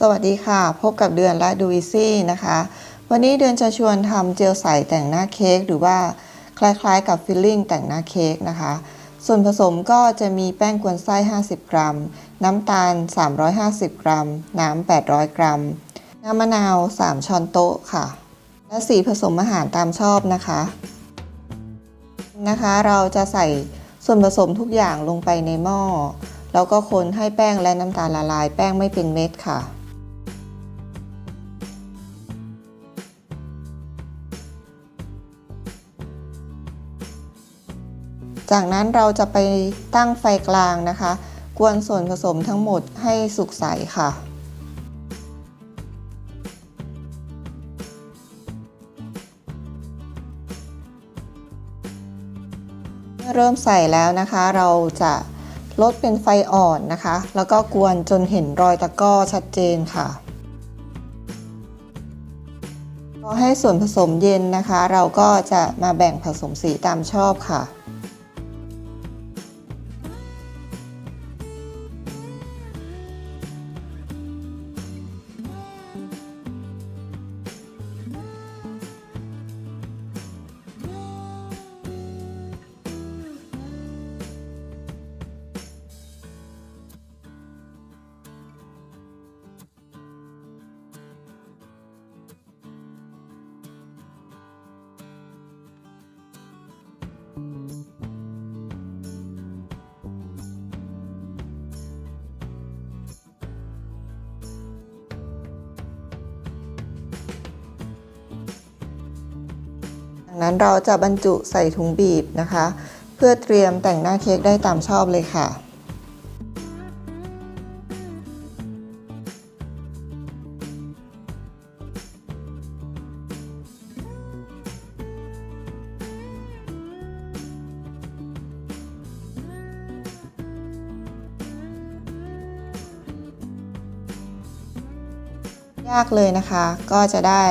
สวัสดีค่ะ พบกับเดือนและดูอีซี่นะคะ วันนี้เดือนจะชวนทำเจลใสแต่งหน้าเค้กหรือว่าคล้ายๆ กับฟิลลิ่งแต่งหน้าเค้กนะคะ ส่วนผสมก็จะมีแป้งกวนไส้ 50 กรัม น้ำตาล 350 กรัม น้ำ 800 กรัม น้ำมะนาว 3 ช้อนโต๊ะค่ะ และสีผสมอาหารตามชอบนะคะนะคะ เราจะใส่ส่วนผสมทุกอย่างลงไปในหม้อแล้วก็คนให้แป้งและน้ำตาลละลาย แป้งไม่เป็นเม็ดค่ะ จากนั้นเราจะไปตั้งไฟกลางนะคะ กวนส่วนผสมทั้งหมดให้สุกใสค่ะเมื่อเริ่มใส่แล้วนะคะ เราจะลดเป็นไฟอ่อนนะคะ แล้วก็กวนจนเห็นรอยตะก้อชัดเจนค่ะพอให้ส่วนผสมเย็นนะคะ เราก็จะมาแบ่งผสมสีตามชอบค่ะ จากนั้นเราจะบรรจุใส่ถุงบีบนะคะ เพื่อเตรียมแต่งหน้าเค้กได้ตามชอบเลยค่ะยากเลยนะคะ ก็จะได้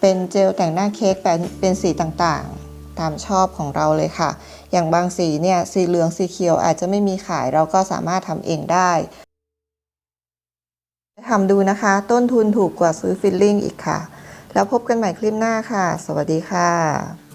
เป็นเจลแต่งหน้าเค้กแต่เป็นสีต่างๆ ตามชอบของเราเลยค่ะ อย่างบางสีเนี่ยสีเหลืองสีเขียวอาจจะไม่มีขายเราก็สามารถทำเองได้ทำดูนะคะ ต้นทุนถูกกว่าซื้อฟิลลิ่งอีกค่ะ แล้วพบกันใหม่คลิปหน้าค่ะ สวัสดีค่ะ